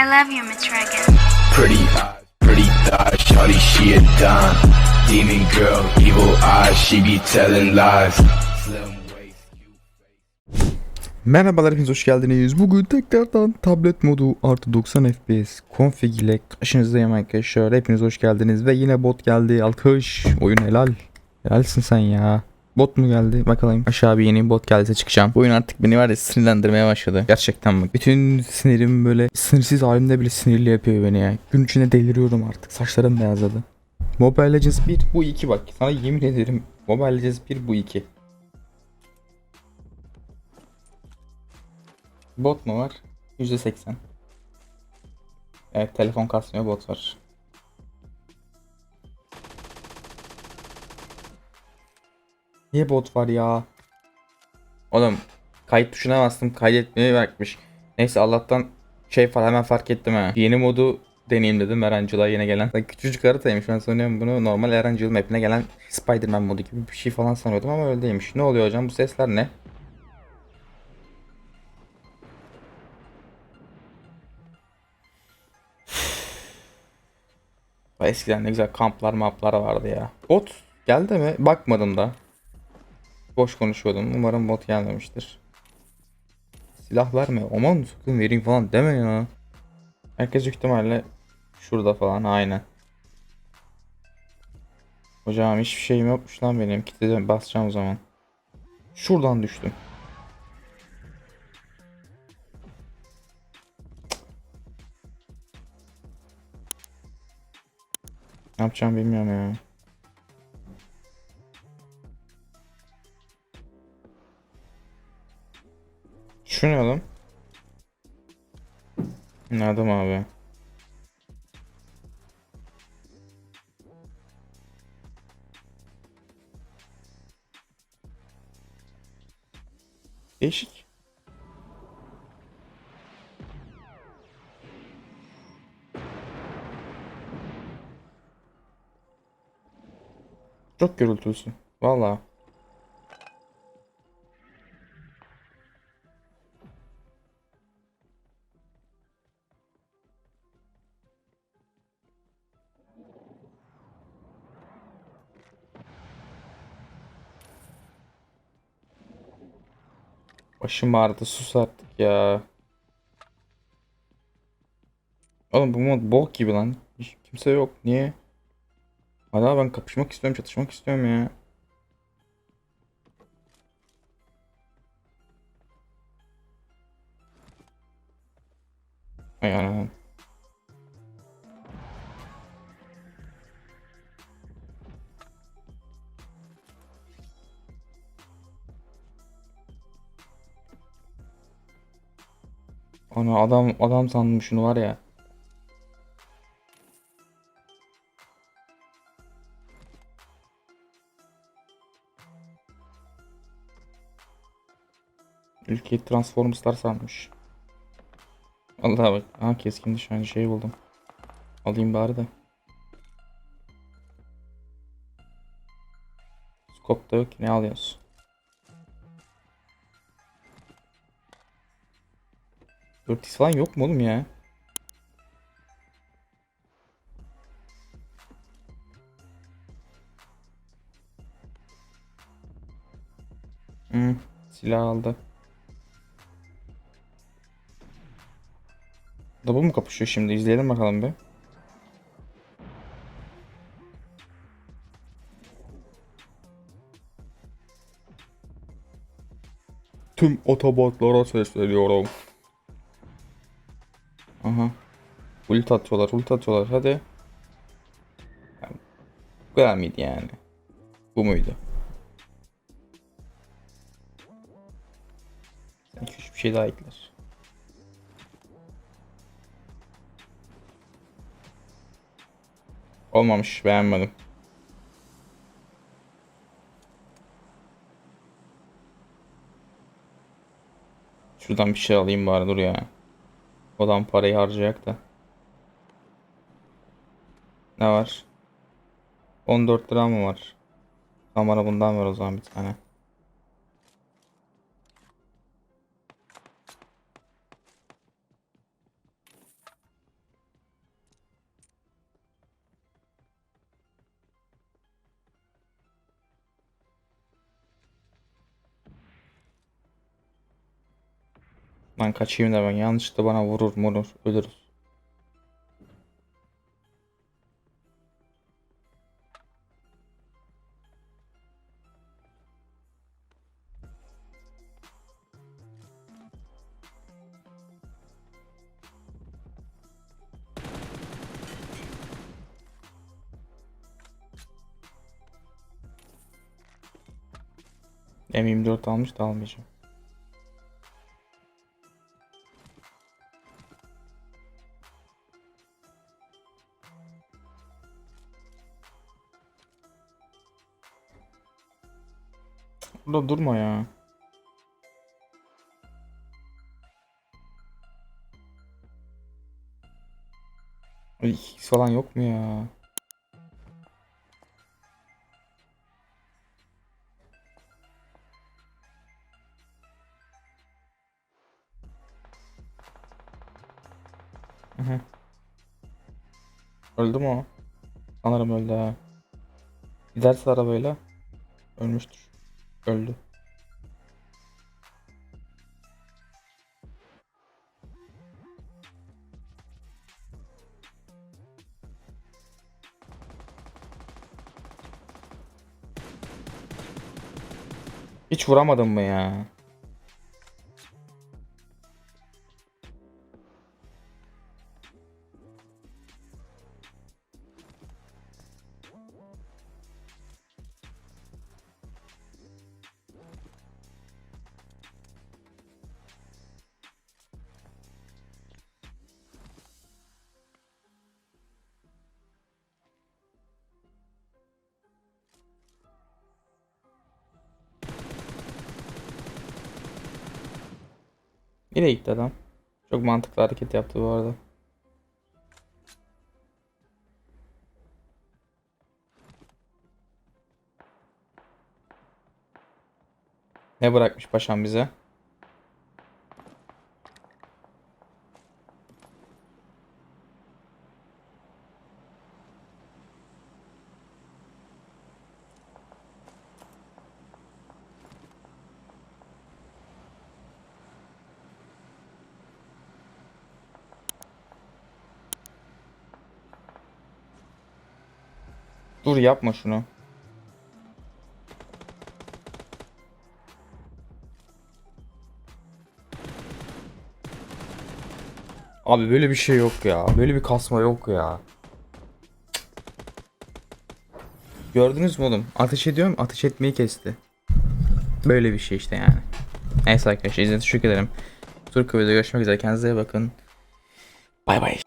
I love you, Miss Reagan. Pretty eyes, pretty thighs, shawty she a dime. Demon girl, evil eyes, she be telling lies. Merhabalar hepiniz hoş geldiniz. Bugün tekrardan tablet modu artı 90 FPS config ile karşınızdayım arkadaşlar. Hepiniz hoş geldiniz ve yine bot geldi. Alkış. Oyun helal. Helalsin sen ya. Bot mu geldi? Bakalım. Aşağı bir yeni bot gelse çıkacağım. Bu oyun artık beni var ya sinirlendirmeye başladı. Gerçekten bak. Bütün sinirim böyle sınırsız halimde bile sinirli yapıyor beni ya. Gün içinde deliriyorum artık. Saçlarım beyazladı. Mobile Legends 1 bu 2 bak. Sana yemin ederim Mobile Legends 1 bu 2. Bot mu var? %80. Evet telefon kasmıyor bot var. Niye bot var ya? Oğlum kayıt tuşuna bastım kaydetmeyi bırakmış. Neyse Allah'tan şey falan hemen fark ettim ha. Yeni modu deneyeyim dedim Erancıl'a yine gelen. Lan Küçücük haritaymış ben sanıyorum bunu normal Erancıl mapine gelen Spider-Man modu gibi bir şey falan sanıyordum ama öyle değilmiş. Ne oluyor hocam bu sesler ne? Eskiden ne güzel kamplar maplar vardı ya. Bot geldi mi? Bakmadım da. Boş konuşuyordum. Umarım bot gelmemiştir. Silah verme. Aman sakın vereyim falan deme ya. Herkes ihtimalle şurada falan aynen. Hocam hiçbir şeyim yokmuş lan benim. Kitle basacağım o zaman. Şuradan düştüm. Ne yapacağım bilmiyorum ya. Şu ne? Ne adam abi? Değişik. Çok gürültüsü. Valla. Başım ağrıdı sus artık ya. Oğlum bu mod bok gibi lan. Hiç kimse yok. Niye? Hala ben kapışmak istiyorum, çatışmak istiyorum ya. Ay anam. Ana adam adam sandım var ya. Ülkeyi Transformers'lar sanmış. Allah bak. Aha keskin nişancı şey buldum. Alayım bari de. Scope da yok ne alıyorsun? Dörtis falan yok mu oğlum ya? Hmm, silah aldı. Bu mu kapışıyor şimdi? İzleyelim bakalım bir. Tüm otobotlara sesleniyorum. Ult atıyorlar, ult atıyorlar. Hadi. Bu kadar mıydı yani? Bu muydu? Sanki hiçbir şey daha ekler. Olmamış beğenmedim. Şuradan bir şey alayım bari dur ya. Adam parayı harcayacak da. Ne var? 14 lira mı var? Kamera bundan var o zaman bir tane. Lan kaçayım da ben yanlışlıkla bana vurur murur ölürüz. M24 almış da almayacağım. Burada durma ya. Ay, falan yok mu ya? Öldü mü o? Sanırım öldü ha. Giderse arabayla ölmüştür. Öldü. Hiç vuramadım mı ya? Nereye gitti adam? Çok mantıklı hareket yaptı bu arada. Ne bırakmış paşam bize? Dur yapma şunu. Abi böyle bir şey yok ya. Böyle bir kasma yok ya. Gördünüz mü oğlum? Ateş ediyorum, ateş etmeyi kesti. Böyle bir şey işte yani. Neyse arkadaşlar izlediğiniz için teşekkür ederim. Turku videoda görüşmek üzere. Kendinize iyi bakın. Bay bay.